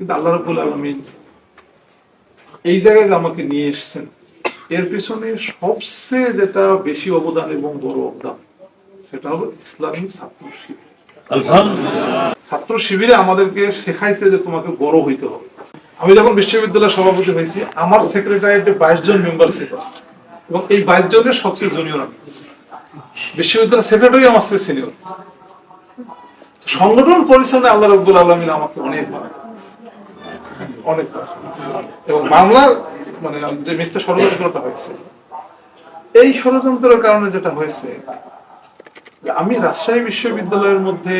কিন্তু আল্লাহ রাবুল আলমিন এই জায়গায় যে আমাকে নিয়ে এসেছেন এর পিছনে সবচেয়ে যেটা বেশি অবদান এবং বড় অবদান সেটা হলো ইসলামী ছাত্র শিবির। ছাত্র শিবিরে আমাদেরকে শেখাইছে যে তোমাকে বড় হইতে হবে। আমি যখন বিশ্ববিদ্যালয়ের সভাপতি হয়েছি আমার সেক্রেটারিয়েটে বাইশ জন মেম্বার ছিল এবং এই বাইশ জনের সবচেয়ে জুনিয়র আমি। বিশ্ববিদ্যালয়ের সেক্রেটারি আমার সিনিয়র। সংগঠন পরিচালনে আল্লাহ রব্বুল আলমিন আমাকে অনেক ভালো এবং মানে যে মিথ্যা ষড়যন্ত্রটা হয়েছে, এই ষড়যন্ত্রের কারণে যেটা হয়েছে আমি রাজশাহী বিশ্ববিদ্যালয়ের মধ্যে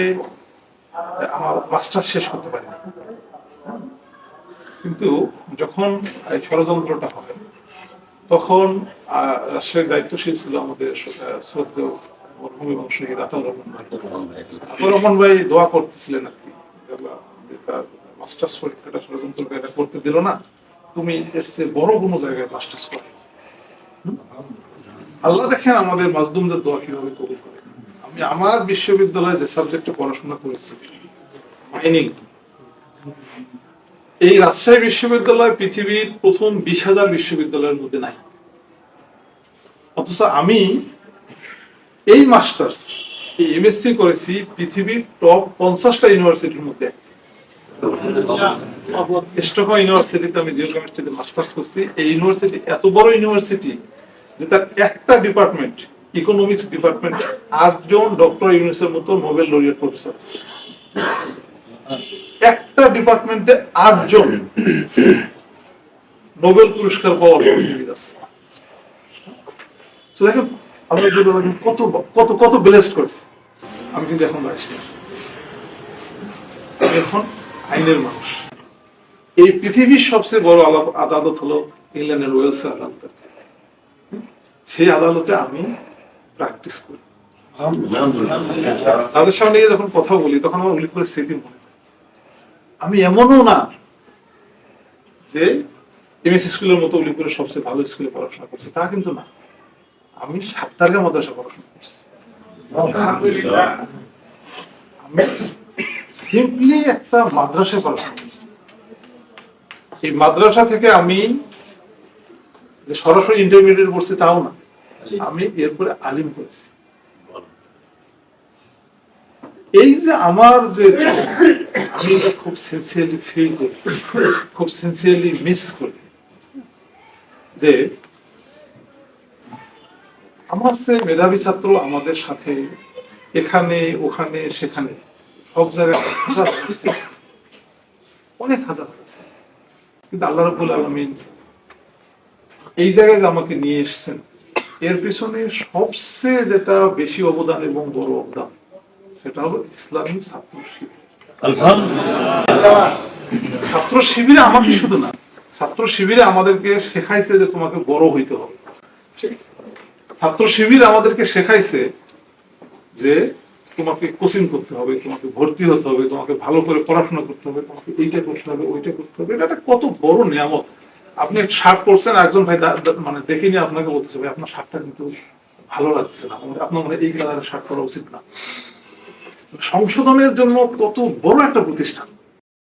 আমার মাস্টার্স শেষ করতে পারিনি। কিন্তু যখন এই ষড়যন্ত্রটা হয়, তখন রাজশাহীর দায়িত্বশীল ছিল আমাদের শ্রদ্ধেয় মরহুম এবং শহীদ আতাউর রহমান ভাই। আতাউর রহমান ভাই দোয়া করতেছিলেন আর কি মাস্টার্স পরীক্ষাটা ষড়যন্ত্রকে এটা করতে দিল না। তুমি এর চেয়ে বড় কোনো জায়গায় মাস্টার্স করে। আল্লাহ দেখেন আমাদের মাজদুমদের দোয়া কীভাবে কবুল করে। আমি আমার বিশ্ববিদ্যালয়ে যে সাবজেক্টে পড়াশোনা করেছি মাইনিং এই রাজশাহী বিশ্ববিদ্যালয় পৃথিবীর প্রথম বিশ হাজার বিশ্ববিদ্যালয়ের মধ্যে নাই। অথচ আমি এই মাস্টার্স এই এমএসসি করেছি পৃথিবীর টপ পঞ্চাশটা ইউনিভার্সিটির মধ্যে ইউনিভার্সিটিতে আমি জিও কেমিস্ট্রিতে মাস্টার্স করছি। এই ইউনিভার্সিটি এত বড় ইউনিভার্সিটি যে তার একটা ডিপার্টমেন্ট ইকোনমিক্স ডিপার্টমেন্ট আটজন ডক্টর মতো নোবেল প্রফেসর একটা ডিপার্টমেন্টে আটজন নোবেল পুরস্কার পাওয়া অর্থনীতিবিদ আছে। তো দেখেন আমরা কত কত কত ব্লেসড করেছে। আমি কিন্তু এখন আসি আমি এখন আইনের মানুষ। এই পৃথিবীর সবচেয়ে বড় আদালত হলো ইংল্যান্ডের ওয়েলস আদালত। সেই আদালতে আমি প্র্যাকটিস করি। তাদের সামনে যখন কথা বলি তখন আমার উল্লেখ করে স্মৃতি মনে আমি এমনও না যে এম এমএস স্কুলের মতো উল্লেখ করে সবচেয়ে ভালো স্কুলে পড়াশোনা করছি তা কিন্তু না। আমি সাত সাতটারগা মাদ্রাসা পড়াশোনা করছি। আমি সিম্পলি একটা মাদ্রাসায় পড়াশোনা করছি এই মাদ্রাসা থেকে আমি যে সরাসরি ইন্টারমিডিয়েট পড়ছি তাও না আমি এরপরে আলিম করেছি এই যে আমার যে আমি খুব সিনসিয়ারলি ফিল করি খুব সিনসিয়ারলি মিস করি যে আমার সে মেধাবী ছাত্র আমাদের সাথে এখানে ওখানে সেখানে। সব হাজার হয়েছে। অনেক হাজার হয়েছে। কিন্তু আল্লাহ রবুল আলমিন এই জায়গায় যে আমাকে নিয়ে এসেছেন এর পিছনে সবচেয়ে যেটা বেশি অবদান এবং বড় অবদান সেটা হলো ইসলামী ছাত্র শিবির। ছাত্র শিবিরে আমাকে শুধু না ছাত্র শিবিরে আমাদেরকে শেখাইছে যে তোমাকে বড় হইতে হবে। ছাত্র শিবির আমাদেরকে শেখাইছে যে তোমাকে কোচিং করতে হবে, তোমাকে ভর্তি হতে হবে, তোমাকে ভালো করে পড়াশোনা করতে হবে, তোমাকে এইটা করতে হবে, ওইটা করতে হবে। এটা একটা কত বড় নিয়ামত। আপনি শার্ট পরছেন একজন ভাই মানে দেখে নিয়ে আপনাকে বলতেছে, ভাই, আপনার শার্টটা কিন্তু ভালো লাগছে না। আপনার মানে এই কালারের শার্ট করা উচিত না। সংশোধনের জন্য কত বড় একটা প্রতিষ্ঠান।